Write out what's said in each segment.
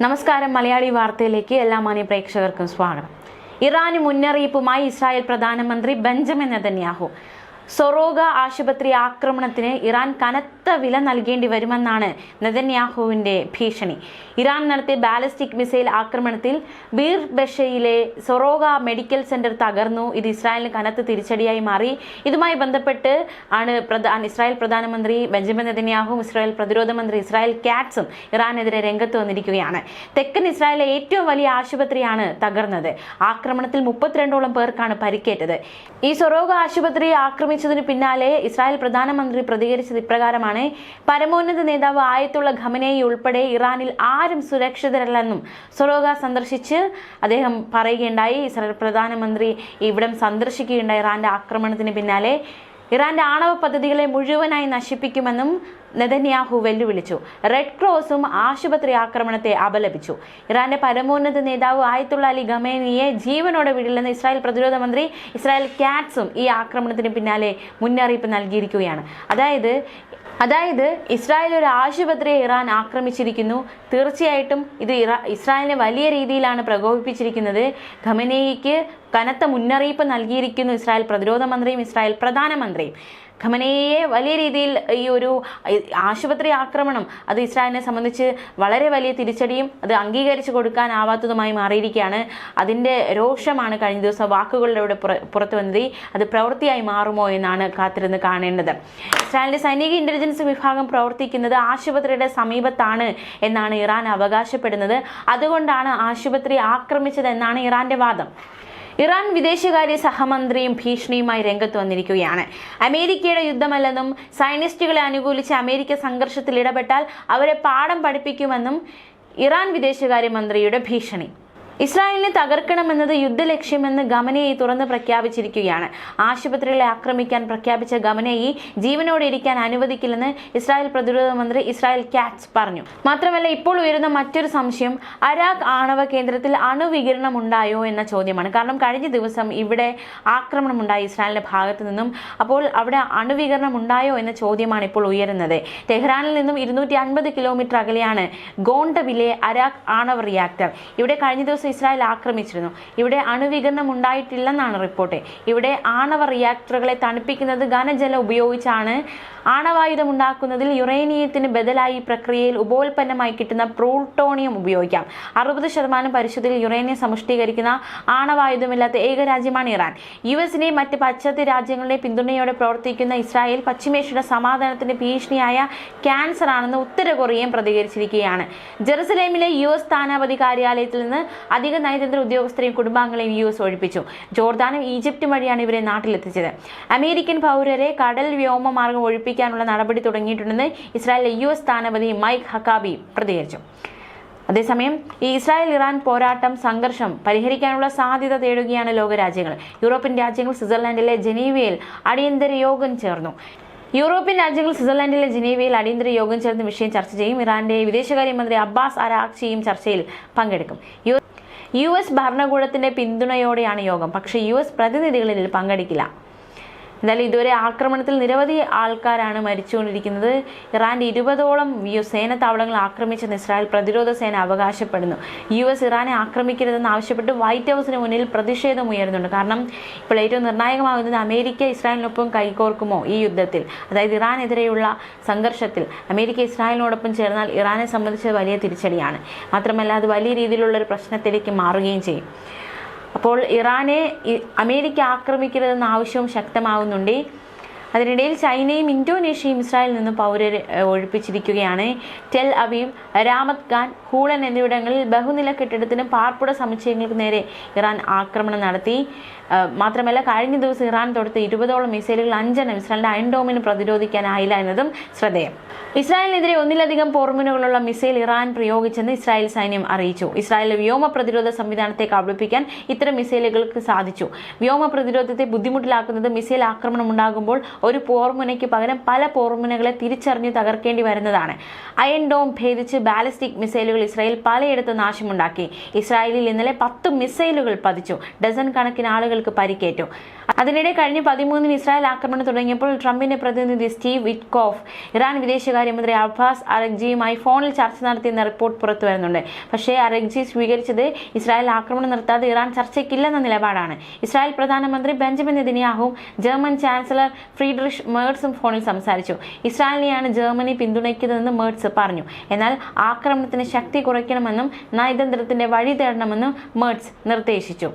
നമസ്കാരം. മലയാളി വാർത്തയിലേക്ക് എല്ലാ മാന്യ പ്രേക്ഷകർക്കും സ്വാഗതം. ഇറാന് മുന്നറിയിപ്പുമായി ഇസ്രായേൽ പ്രധാനമന്ത്രി ബെഞ്ചമിൻ നെതന്യാഹു. സൊറോഗ ആശുപത്രി ആക്രമണത്തിന് ഇറാൻ കനത്ത വില നൽകേണ്ടി വരുമെന്നാണ് നെതന്യാഹുവിന്റെ ഭീഷണി. ഇറാൻ നടത്തിയ ബാലിസ്റ്റിക് മിസൈൽ ആക്രമണത്തിൽ ബീർ ബഷയിലെ സൊറോഗ മെഡിക്കൽ സെന്റർ തകർന്നു. ഇത് ഇസ്രായേലിന് കനത്ത തിരിച്ചടിയായി മാറി. ഇതുമായി ബന്ധപ്പെട്ട് ആണ് പ്രധാന ഇസ്രായേൽ പ്രധാനമന്ത്രി ബെഞ്ചമിൻ നെതന്യാഹുവും ഇസ്രായേൽ പ്രതിരോധ മന്ത്രി ഇസ്രായേൽ കാറ്റ്സും ഇറാനെതിരെ രംഗത്ത് വന്നിരിക്കുകയാണ്. തെക്കൻ ഇസ്രായേലിലെ ഏറ്റവും വലിയ ആശുപത്രിയാണ് തകർന്നത്. ആക്രമണത്തിൽ മുപ്പത്തിരണ്ടോളം പേർക്കാണ് പരിക്കേറ്റത്. ഈ സൊറോഗ ആശുപത്രി ആക്രമിച്ചതിന് പിന്നാലെ ഇസ്രായേൽ പ്രധാനമന്ത്രി പ്രതികരിച്ചത് ഇപ്രകാരമാണ്. പരമോന്നത നേതാവ് ആയത്തുള്ള ഖമനേയി ഉൾപ്പെടെ ഇറാനിൽ ആരും സുരക്ഷിതരല്ലെന്നും സൊറോഗ സന്ദർശിച്ച് അദ്ദേഹം പറയുകയുണ്ടായി. ഇസ്രായേൽ പ്രധാനമന്ത്രി ഇവിടം സന്ദർശിക്കുകയുണ്ടായി ഇറാന്റെ ആക്രമണത്തിന് പിന്നാലെ. ഇറാന്റെ ആണവ പദ്ധതികളെ മുഴുവനായി നശിപ്പിക്കുമെന്നും നെതന്യാഹു വെല്ലുവിളിച്ചു. റെഡ് ക്രോസും ആശുപത്രി ആക്രമണത്തെ അപലപിച്ചു. ഇറാന്റെ പരമോന്നത നേതാവ് ആയത്തുള്ള അലി ഖമേനിയെ ജീവനോടെ വിടില്ലെന്ന് ഇസ്രായേൽ പ്രതിരോധ മന്ത്രി ഇസ്രായേൽ കാറ്റ്സും ഈ ആക്രമണത്തിന് പിന്നാലെ മുന്നറിയിപ്പ് നൽകിയിരിക്കുകയാണ്. അതായത് അതായത് ഇസ്രായേൽ ഒരു ആശുപത്രിയെ ഇറാൻ ആക്രമിച്ചിരിക്കുന്നു. തീർച്ചയായിട്ടും ഇത് ഇറാ ഇസ്രായേലിനെ വലിയ രീതിയിലാണ് പ്രകോപിപ്പിച്ചിരിക്കുന്നത്. ഖമനേയിക്ക് കനത്ത മുന്നറിയിപ്പ് നൽകിയിരിക്കുന്നു ഇസ്രായേൽ പ്രതിരോധ മന്ത്രിയും ഇസ്രായേൽ പ്രധാനമന്ത്രിയും. ഖമനയെ വലിയ രീതിയിൽ ഈ ഒരു ആശുപത്രി ആക്രമണം അത് ഇസ്രായേലിനെ സംബന്ധിച്ച് വളരെ വലിയ തിരിച്ചടിയും അത് അംഗീകരിച്ചു കൊടുക്കാനാവാത്തതുമായി മാറിയിരിക്കുകയാണ്. അതിന്റെ രോഷമാണ് കഴിഞ്ഞ ദിവസം വാക്കുകളിലൂടെ പുറത്തു വന്നത്. അത് പ്രവൃത്തിയായി മാറുമോ എന്നാണ് കാത്തിരുന്ന് കാണേണ്ടത്. ഇസ്രായേലിന്റെ സൈനിക ഇന്റലിജൻസ് വിഭാഗം പ്രവർത്തിക്കുന്നത് ആശുപത്രിയുടെ സമീപത്താണ് എന്നാണ് ഇറാൻ അവകാശപ്പെടുന്നത്. അതുകൊണ്ടാണ് ആശുപത്രി ആക്രമിച്ചതെന്നാണ് ഇറാന്റെ വാദം. ഇറാൻ വിദേശകാര്യ സഹമന്ത്രിയും ഭീഷണിയുമായി രംഗത്ത് വന്നിരിക്കുകയാണ്. അമേരിക്കയുടെ യുദ്ധമല്ലെന്നും സൈനിസ്റ്റുകളെ അനുകൂലിച്ച് അമേരിക്ക സംഘർഷത്തിൽ ഇടപെട്ടാൽ അവരെ പാഠം പഠിപ്പിക്കുമെന്നും ഇറാൻ വിദേശകാര്യമന്ത്രിയുടെ ഭീഷണി. ഇസ്രായേലിനെ തകർക്കണമെന്നത് യുദ്ധലക്ഷ്യമെന്ന് ഗമനയെ തുറന്ന് പ്രഖ്യാപിച്ചിരിക്കുകയാണ്. ആശുപത്രികളെ ആക്രമിക്കാൻ പ്രഖ്യാപിച്ച ഗമനയെ ജീവനോടെ ഇരിക്കാൻ അനുവദിക്കില്ലെന്ന് ഇസ്രായേൽ പ്രതിരോധ മന്ത്രി ഇസ്രായേൽ കാറ്റ്സ് പറഞ്ഞു. മാത്രമല്ല ഇപ്പോൾ ഉയരുന്ന മറ്റൊരു സംശയം അരാഖ് ആണവ കേന്ദ്രത്തിൽ അണുവികിരണം ഉണ്ടായോ എന്ന ചോദ്യമാണ്. കാരണം കഴിഞ്ഞ ദിവസം ഇവിടെ ആക്രമണം ഉണ്ടായി ഇസ്രായേലിന്റെ ഭാഗത്തു നിന്നും. അപ്പോൾ അവിടെ അണുവികരണം ഉണ്ടായോ എന്ന ചോദ്യമാണ് ഇപ്പോൾ ഉയരുന്നത്. ടെഹ്റാനിൽ നിന്നും ഇരുന്നൂറ്റി അൻപത് കിലോമീറ്റർ അകലെയാണ് ഗോണ്ടവിലെ അരാഖ് ആണവ റിയാക്ടർ ഇവിടെ കഴിഞ്ഞ ദിവസം ഇസ്രായേൽ ആക്രമിച്ചിരുന്നു. ഇവിടെ അണുവികരണം ഉണ്ടായിട്ടില്ലെന്നാണ് റിപ്പോർട്ട് ഇവിടെ ആണവ റിയാക്ടറുകളെ തണുപ്പിക്കുന്നത് ഘനജലം ഉപയോഗിച്ചാണ്. ആണവായുധം ഉണ്ടാക്കുന്നതിൽ യുറേനിയത്തിന് ബദലായി ഈ പ്രക്രിയയിൽ ഉപോൽപ്പന്നമായി കിട്ടുന്ന പ്ലൂട്ടോണിയം ഉപയോഗിക്കാം. അറുപത് ശതമാനം പരിശുദ്ധിയിൽ യുറേനിയം സമുഷ്ടീകരിക്കുന്ന ആണവായുധമില്ലാത്ത ഏക രാജ്യമാണ് ഇറാൻ. യു എസിനെയും മറ്റ് പാശ്ചാത്യ രാജ്യങ്ങളുടെ പിന്തുണയോടെ പ്രവർത്തിക്കുന്ന ഇസ്രായേൽ പശ്ചിമേഷ്യയുടെ സമാധാനത്തിന് ഭീഷണിയായ ക്യാൻസർ ആണെന്ന് ഉത്തര കൊറിയയും പ്രതികരിച്ചിരിക്കുകയാണ്. ജെറുസലേമിലെ യു എസ് സ്ഥാനാപതി കാര്യാലയത്തിൽ നിന്ന് അധിക നയതന്ത്ര ഉദ്യോഗസ്ഥരെയും കുടുംബാംഗങ്ങളെയും യു എസ് ഒഴിപ്പിച്ചു. ജോർദാനും ഈജിപ്തും വഴിയാണ് ഇവരെ നാട്ടിലെത്തിച്ചത്. അമേരിക്കൻ പൗരരെ കടൽ വ്യോമ മാർഗം ഒഴിപ്പിക്കാനുള്ള നടപടി തുടങ്ങിയിട്ടുണ്ടെന്ന് ഇസ്രായേലിലെ യു എസ് സ്ഥാനപതി മൈക്ക് ഹക്കാബി പ്രതികരിച്ചു. അതേസമയം ഈ ഇസ്രായേൽ ഇറാൻ പോരാട്ടം സംഘർഷം പരിഹരിക്കാനുള്ള സാധ്യത തേടുകയാണ് ലോകരാജ്യങ്ങൾ. യൂറോപ്യൻ രാജ്യങ്ങൾ സ്വിറ്റ്സർലാൻഡിലെ ജനീവയിൽ അടിയന്തര യോഗം ചേർന്നു. യൂറോപ്യൻ രാജ്യങ്ങൾ സ്വിറ്റ്സർലാൻഡിലെ ജനീവയിൽ അടിയന്തര യോഗം ചേർന്ന് വിഷയം ചർച്ച ചെയ്യും. ഇറാന്റെ വിദേശകാര്യമന്ത്രി അബ്ബാസ് അരാക്ഷിയും ചർച്ചയിൽ പങ്കെടുക്കും. യു എസ് ഭരണകൂടത്തിന്റെ പിന്തുണയോടെയാണ് യോഗം. പക്ഷേ യു എസ് പ്രതിനിധികൾ ഇതിൽ പങ്കെടുക്കില്ല. എന്തായാലും ഇതുവരെ ആക്രമണത്തിൽ നിരവധി ആൾക്കാരാണ് മരിച്ചുകൊണ്ടിരിക്കുന്നത്. ഇറാന്റെ ഇരുപതോളം സേന താവളങ്ങൾ ആക്രമിച്ചെന്ന് ഇസ്രായേൽ പ്രതിരോധ സേന അവകാശപ്പെടുന്നു. യു എസ് ഇറാനെ ആക്രമിക്കരുതെന്ന് ആവശ്യപ്പെട്ട് വൈറ്റ് ഹൗസിന് മുന്നിൽ പ്രതിഷേധം ഉയരുന്നുണ്ട്. കാരണം ഇപ്പോൾ ഏറ്റവും നിർണായകമാകുന്നത് അമേരിക്ക ഇസ്രായേലിനൊപ്പം കൈകോർക്കുമോ ഈ യുദ്ധത്തിൽ? അതായത് ഇറാനെതിരെയുള്ള സംഘർഷത്തിൽ അമേരിക്ക ഇസ്രായേലിനോടൊപ്പം ചേർന്നാൽ ഇറാനെ സംബന്ധിച്ച് വലിയ തിരിച്ചടിയാണ്. മാത്രമല്ല അത് വലിയ രീതിയിലുള്ള ഒരു പ്രശ്നത്തിലേക്ക് മാറുകയും ചെയ്യും. അപ്പോൾ ഇറാനെ അമേരിക്ക ആക്രമിക്കരുതെന്ന ആവശ്യവും ശക്തമാകുന്നുണ്ട് അതിനിടയിൽ ചൈനയും ഇന്തോനേഷ്യയും ഇസ്രായേലിൽ നിന്ന് പൗരരെ ഒഴിപ്പിച്ചിരിക്കുകയാണ്. Tel Aviv Ramat Gan Holon എന്നിവിടങ്ങളിൽ ബഹുനില കെട്ടിടത്തിനും പാർപ്പിട സമുച്ചയങ്ങൾക്ക് നേരെ ഇറാൻ ആക്രമണം നടത്തി. മാത്രമല്ല കഴിഞ്ഞ ദിവസം ഇറാൻ തൊടുത്ത ഇരുപതോളം മിസൈലുകൾ അഞ്ചെണ്ണം ഇസ്രായേലിന്റെ അയൺഡോമിന് പ്രതിരോധിക്കാനായില്ല എന്നതും ശ്രദ്ധേയം. ഇസ്രായേലിനെതിരെ ഒന്നിലധികം പോർമുനകളുള്ള മിസൈൽ ഇറാൻ പ്രയോഗിച്ചെന്ന് ഇസ്രായേൽ സൈന്യം അറിയിച്ചു. ഇസ്രായേലിലെ വ്യോമ പ്രതിരോധ സംവിധാനത്തെ കബളിപ്പിക്കാൻ ഇത്തരം മിസൈലുകൾക്ക് സാധിച്ചു. വ്യോമ പ്രതിരോധത്തെ ബുദ്ധിമുട്ടിലാക്കുന്നത് മിസൈൽ ആക്രമണം ഉണ്ടാകുമ്പോൾ ഒരു പോർമുനയ്ക്ക് പകരം പല പോർമുനകളെ തിരിച്ചറിഞ്ഞ് തകർക്കേണ്ടി വരുന്നതാണ്. അയൺ ഡോം ഭേദിച്ച് ബാലിസ്റ്റിക് മിസൈലുകൾ ഇസ്രായേൽ പലയിടത്ത് നാശമുണ്ടാക്കി. ഇസ്രായേലിൽ ഇന്നലെ പത്ത് മിസൈലുകൾ പതിച്ചു. ഡസൻ കണക്കിന് ആളുകൾക്ക് പരിക്കേറ്റു. അതിനിടെ കഴിഞ്ഞ പതിമൂന്നിന് ഇസ്രായേൽ ആക്രമണം തുടങ്ങിയപ്പോൾ ട്രംപിന്റെ പ്രതിനിധി സ്റ്റീവ് വിറ്റ്കോഫ് ഇറാൻ വിദേശകാര്യമന്ത്രി അബ്ബാസ് അറഗ്ജിയുമായി ഫോണിൽ ചർച്ച നടത്തിയെന്ന റിപ്പോർട്ട് പുറത്തു വരുന്നുണ്ട്. പക്ഷേ അറഗ്ജി സ്വീകരിച്ചത് ഇസ്രായേൽ ആക്രമണം നിർത്താതെ ഇറാൻ ചർച്ചയ്ക്കില്ലെന്ന നിലപാടാണ്. ഇസ്രായേൽ പ്രധാനമന്ത്രി ബെഞ്ചമിൻ നെതിനിയാഹും ജർമ്മൻ ചാൻസലർ ഫ്രീഡറിഷ് മേഴ്സും ഫോണിൽ സംസാരിച്ചു. ഇസ്രായേലിനെയാണ് ജർമ്മനി പിന്തുണയ്ക്കുന്നതെന്ന് മേർട്സ് പറഞ്ഞു. എന്നാൽ ആക്രമണത്തിന് ശക്തി കുറയ്ക്കണമെന്നും നയതന്ത്രത്തിന്റെ വഴി തേടണമെന്നും മേർട്സ് നിർദ്ദേശിച്ചു.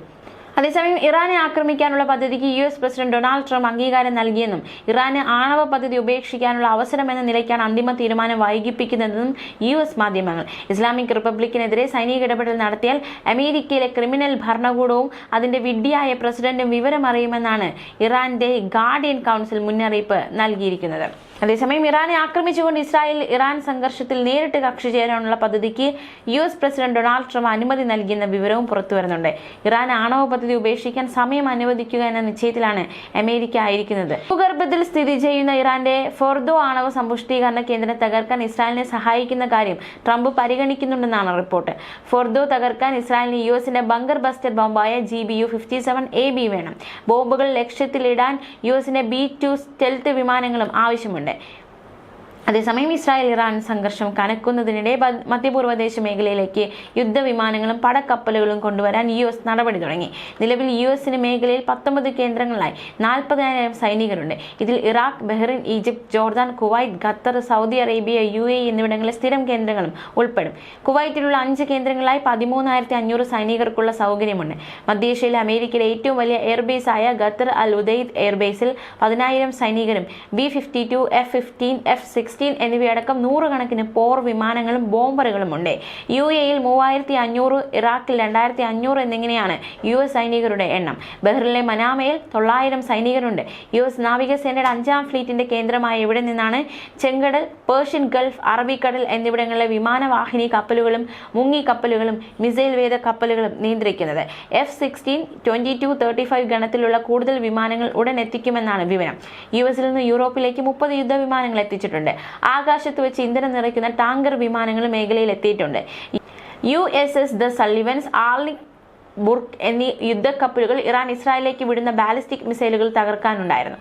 അതേസമയം ഇറാനെ ആക്രമിക്കാനുള്ള പദ്ധതിക്ക് U S president Donald Trump അംഗീകാരം നൽകിയെന്നും ഇറാന് ആണവ പദ്ധതി ഉപേക്ഷിക്കാനുള്ള അവസരം എന്ന നിലയ്ക്കാണ് അന്തിമ തീരുമാനം വൈകിപ്പിക്കുന്നതെന്നും യു എസ് മാധ്യമങ്ങൾ. ഇസ്ലാമിക് റിപ്പബ്ലിക്കിനെതിരെ സൈനിക ഇടപെടൽ നടത്തിയാൽ അമേരിക്കയിലെ ക്രിമിനൽ ഭരണകൂടവും അതിന്റെ വിഡ്ഢിയായ പ്രസിഡന്റും വിവരമറിയുമെന്നാണ് ഇറാന്റെ ഗാർഡിയൻ കൗൺസിൽ മുന്നറിയിപ്പ് നൽകിയിരിക്കുന്നത്. അതേസമയം ഇറാനെ ആക്രമിച്ചുകൊണ്ട് ഇസ്രായേൽ ഇറാൻ സംഘർഷത്തിൽ നേരിട്ട് കക്ഷി ചേരാനുള്ള പദ്ധതിക്ക് U S president Donald Trump അനുമതി നൽകിയെന്ന വിവരവും പുറത്തു വരുന്നുണ്ട്. ഇറാൻ ആണവ പദ്ധതി ഉപേക്ഷിക്കാൻ സമയം അനുവദിക്കുക എന്ന നിശ്ചയത്തിലാണ് അമേരിക്ക ആയിരിക്കുന്നത്. ഭൂഗർഭത്തിൽ സ്ഥിതി ചെയ്യുന്ന ഇറാന്റെ ഫോർദോ ആണവ സമ്പുഷ്ടീകരണ കേന്ദ്രം തകർക്കാൻ ഇസ്രായേലിനെ സഹായിക്കുന്ന കാര്യം ട്രംപ് പരിഗണിക്കുന്നുണ്ടെന്നാണ് റിപ്പോർട്ട്. ഫോർദോ തകർക്കാൻ ഇസ്രായേലിന് യു എസിന്റെ bunker buster ബോംബായ G B U fifty seven A B വേണം. ബോംബുകൾ ലക്ഷ്യത്തിലിടാൻ യു എസിന്റെ ബി ടു സ്റ്റെൽത്ത് വിമാനങ്ങളും ആവശ്യമുണ്ട്. minute. അതേസമയം ഇസ്രായേൽ ഇറാൻ സംഘർഷം കനക്കുന്നതിനിടെ മധ്യപൂർവ മധ്യപൂർവദേശ മേഖലയിലേക്ക് യുദ്ധവിമാനങ്ങളും പടക്കപ്പലുകളും കൊണ്ടുവരാൻ യു എസ് നടപടി തുടങ്ങി. നിലവിൽ യു എസിന് മേഖലയിൽ പത്തൊമ്പത് കേന്ദ്രങ്ങളായി നാൽപ്പതിനായിരം സൈനികരുണ്ട്. ഇതിൽ Iraq Bahrain Egypt Jordan Kuwait Qatar Saudi Arabia U A എന്നിവിടങ്ങളിലെ സ്ഥിരം കേന്ദ്രങ്ങളും ഉൾപ്പെടും. കുവൈറ്റിലുള്ള അഞ്ച് കേന്ദ്രങ്ങളായി പതിമൂന്നായിരത്തി അഞ്ഞൂറ് സൈനികർക്കുള്ള സൗകര്യമുണ്ട്. മധ്യേഷ്യയിലെ അമേരിക്കയിലെ ഏറ്റവും വലിയ എയർബേസ് ആയ ഖത്തർ അൽ ഉദൈദ് എയർബേസിൽ പതിനായിരം സൈനികരും B fifty two F fifteen F sixteen എന്നിവയടക്കം നൂറുകണക്കിന് പോർ വിമാനങ്ങളും ബോംബറുകളും ഉണ്ട്. യു എയിൽ മൂവായിരത്തി അഞ്ഞൂറ് ഇറാഖിൽ രണ്ടായിരത്തി അഞ്ഞൂറ് എന്നിങ്ങനെയാണ് യു എസ് സൈനികരുടെ എണ്ണം. ബഹ്റിനിലെ മനാമയിൽ തൊള്ളായിരം സൈനികരുണ്ട്. യു എസ് നാവികസേനയുടെ അഞ്ചാം ഫ്ലീറ്റിന്റെ കേന്ദ്രമായ ഇവിടെ നിന്നാണ് ചെങ്കടൽ പേർഷ്യൻ ഗൾഫ് അറബിക്കടൽ എന്നിവിടങ്ങളിലെ വിമാനവാഹിനി കപ്പലുകളും മുങ്ങി കപ്പലുകളും മിസൈൽ വേദ കപ്പലുകളും നിയന്ത്രിക്കുന്നത്. F sixteen twenty two thirty five ഗണത്തിലുള്ള കൂടുതൽ വിമാനങ്ങൾ ഉടൻ എത്തിക്കുമെന്നാണ് വിവരം. യു എസിൽ നിന്ന് യൂറോപ്പിലേക്ക് മുപ്പത് യുദ്ധവിമാനങ്ങൾ എത്തിച്ചിട്ടുണ്ട്. ആകാശത്ത് വെച്ച് ഇന്ധനം നിറയ്ക്കുന്ന ടാങ്കർ വിമാനങ്ങൾ മേഖലയിൽ എത്തിയിട്ടുണ്ട് U S S the Sullivans Arleigh Burke എന്നീ യുദ്ധക്കപ്പലുകൾ ഇറാൻ ഇസ്രായേലിലേക്ക് വിടുന്ന ബാലിസ്റ്റിക് മിസൈലുകൾ തകർക്കാനുണ്ടായിരുന്നു.